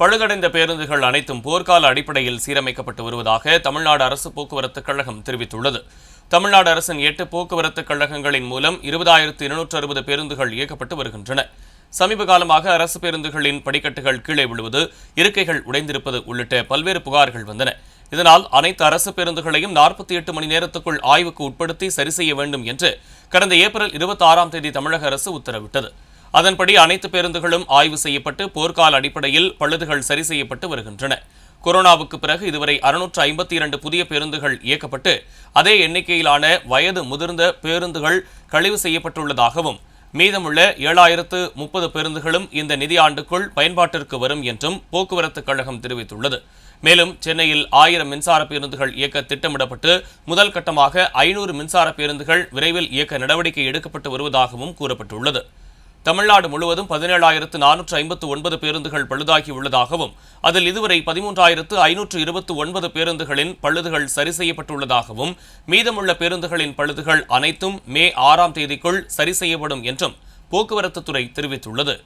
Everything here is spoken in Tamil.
பழுதடைந்த பேருந்துகள் அனைத்தும் போர்க்கால அடிப்படையில் சீரமைக்கப்பட்டு வருவதாக தமிழ்நாடு அரசு போக்குவரத்து கழகம் தெரிவித்துள்ளது. தமிழ்நாடு அரசின் எட்டு போக்குவரத்து கழகங்களின் மூலம் இருபதாயிரத்து இருநூற்று அறுபது பேருந்துகள் இயக்கப்பட்டு வருகின்றன. சமீப காலமாக அரசு பேருந்துகளின் படிக்கட்டுகள் கீழே விழுவது இருக்கைகள் உடைந்திருப்பது உள்ளிட்ட பல்வேறு புகார்கள் வந்தன. இதனால் அனைத்து அரசு பேருந்துகளையும் நாற்பத்தி எட்டு மணி நேரத்துக்குள் ஆய்வுக்கு உட்படுத்தி சரி செய்ய வேண்டும் என்று கடந்த ஏப்ரல் இருபத்தி ஆறாம் தேதி தமிழக அரசு உத்தரவிட்டது. அதன்படி அனைத்து பேருந்துகளும் ஆய்வு செய்யப்பட்டு போர்க்கால அடிப்படையில் பழுதுகள் சரி செய்யப்பட்டு வருகின்றன. கொரோனாவுக்கு பிறகு இதுவரை அறுநூற்று ஐம்பத்தி இரண்டு புதிய பேருந்துகள் இயக்கப்பட்டு அதே எண்ணிக்கையிலான வயது முதிர்ந்த பேருந்துகள் கழிவு செய்யப்பட்டுள்ளதாகவும் மீதமுள்ள ஏழாயிரத்து முப்பது பேருந்துகளும் இந்த நிதியாண்டுக்குள் பயன்பாட்டிற்கு வரும் என்றும் போக்குவரத்து கழகம் தெரிவித்துள்ளது. மேலும் சென்னையில் ஆயிரம் மின்சார பேருந்துகள் இயக்க திட்டமிடப்பட்டு முதல் கட்டமாக ஐநூறு மின்சார பேருந்துகள் விரைவில் இயக்க நடவடிக்கை எடுக்கப்பட்டு வருவதாகவும் கூறப்பட்டுள்ளது. தமிழ்நாடு முழுவதும் பதினேழாயிரத்து நானூற்று ஐம்பத்து ஒன்பது பேருந்துகள் பழுதாகி உள்ளதாகவும் அதில் இதுவரை பதிமூன்றாயிரத்து ஐநூற்று இருபத்து ஒன்பது பேருந்துகளின் பழுதுகள் சரி செய்யப்பட்டுள்ளதாகவும் மீதமுள்ள பேருந்துகளின் பழுதுகள் அனைத்தும் மே ஆறாம் தேதிக்குள் சரி செய்யப்படும் என்றும் போக்குவரத்து துறை தெரிவித்துள்ளது.